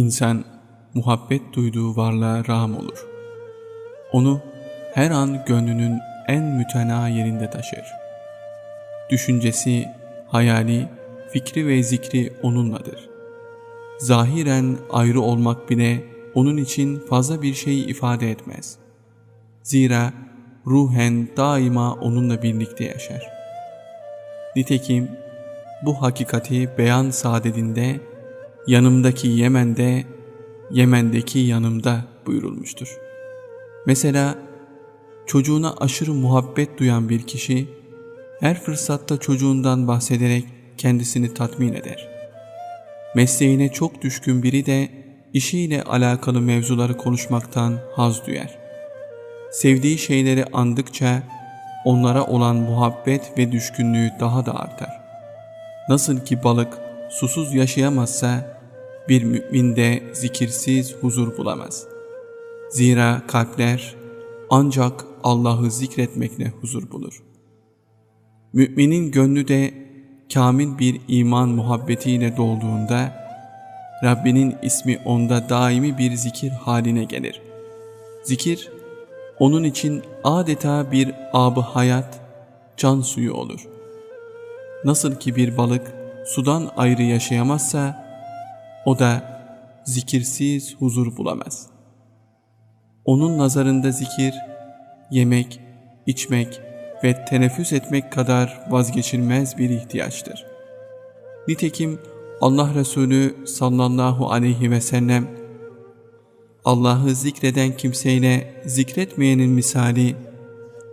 İnsan muhabbet duyduğu varlığa rağm olur. Onu her an gönlünün en mütena yerinde taşır. Düşüncesi, hayali, fikri ve zikri onunladır. Zahiren ayrı olmak bile onun için fazla bir şey ifade etmez. Zira ruhen daima onunla birlikte yaşar. Nitekim bu hakikati beyan saadetinde yanımdaki Yemen'de, Yemen'deki yanımda buyurulmuştur. Mesela çocuğuna aşırı muhabbet duyan bir kişi her fırsatta çocuğundan bahsederek kendisini tatmin eder. Mesleğine çok düşkün biri de işiyle alakalı mevzuları konuşmaktan haz duyar. Sevdiği şeyleri andıkça onlara olan muhabbet ve düşkünlüğü daha da artar. Nasıl ki balık susuz yaşayamazsa bir mümin de zikirsiz huzur bulamaz. Zira kalpler ancak Allah'ı zikretmekle huzur bulur. Müminin gönlü de kamil bir iman muhabbetiyle dolduğunda Rabbinin ismi onda daimi bir zikir haline gelir. Zikir onun için adeta bir abı hayat, can suyu olur. Nasıl ki bir balık sudan ayrı yaşayamazsa o da zikirsiz huzur bulamaz. Onun nazarında zikir, yemek, içmek ve teneffüs etmek kadar vazgeçilmez bir ihtiyaçtır. Nitekim Allah Resulü sallallahu aleyhi ve sellem Allah'ı zikreden kimseyle zikretmeyenin misali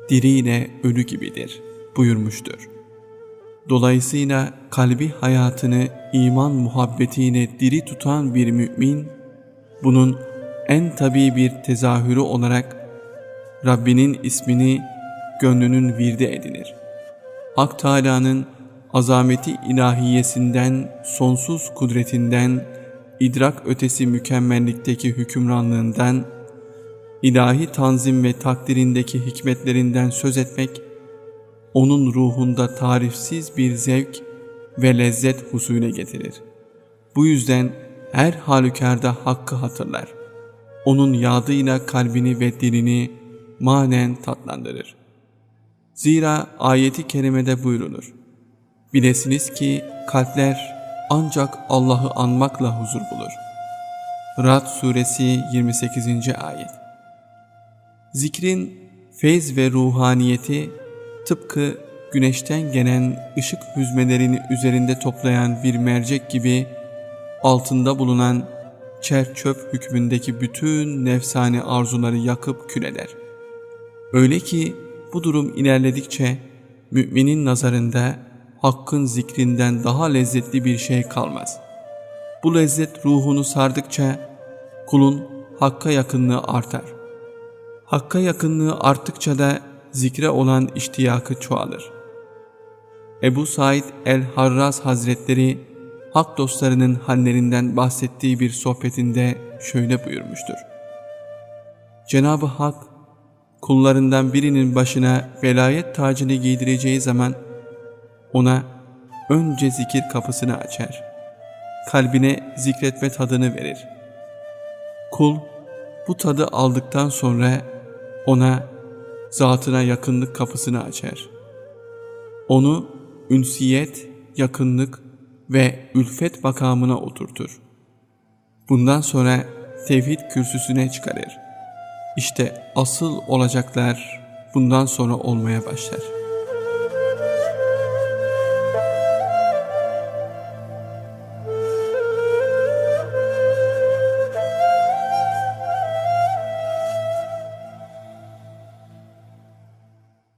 diriyle ölü gibidir buyurmuştur. Dolayısıyla kalbi hayatını iman muhabbetiyle diri tutan bir mümin, bunun en tabi bir tezahürü olarak Rabbinin ismini gönlünün virde edinir. Hak Teâlâ'nın azameti ilahiyesinden, sonsuz kudretinden, idrak ötesi mükemmellikteki hükümranlığından, ilahi tanzim ve takdirindeki hikmetlerinden söz etmek, onun ruhunda tarifsiz bir zevk ve lezzet husule getirir. Bu yüzden her halükarda hakkı hatırlar. Onun yadıyla kalbini ve dilini manen tatlandırır. Zira ayeti kerimede buyrulur. Bilesiniz ki kalpler ancak Allah'ı anmakla huzur bulur. Rad suresi 28. ayet Zikrin feyz ve ruhaniyeti tıpkı güneşten gelen ışık hüzmelerini üzerinde toplayan bir mercek gibi altında bulunan çer çöp hükmündeki bütün nefsani arzuları yakıp kül eder. Öyle ki bu durum ilerledikçe müminin nazarında hakkın zikrinden daha lezzetli bir şey kalmaz. Bu lezzet ruhunu sardıkça kulun hakka yakınlığı artar. Hakka yakınlığı arttıkça da zikre olan iştiyakı çoğalır. Ebu Said el-Harraz Hazretleri hak dostlarının hallerinden bahsettiği bir sohbetinde şöyle buyurmuştur. Cenab-ı Hak kullarından birinin başına velayet tacını giydireceği zaman ona önce zikir kapısını açar. Kalbine zikretme tadını verir. Kul bu tadı aldıktan sonra ona zatına yakınlık kapısını açar. Onu ünsiyet, yakınlık ve ülfet makamına oturtur. Bundan sonra tevhid kürsüsüne çıkarır. İşte asıl olacaklar bundan sonra olmaya başlar.''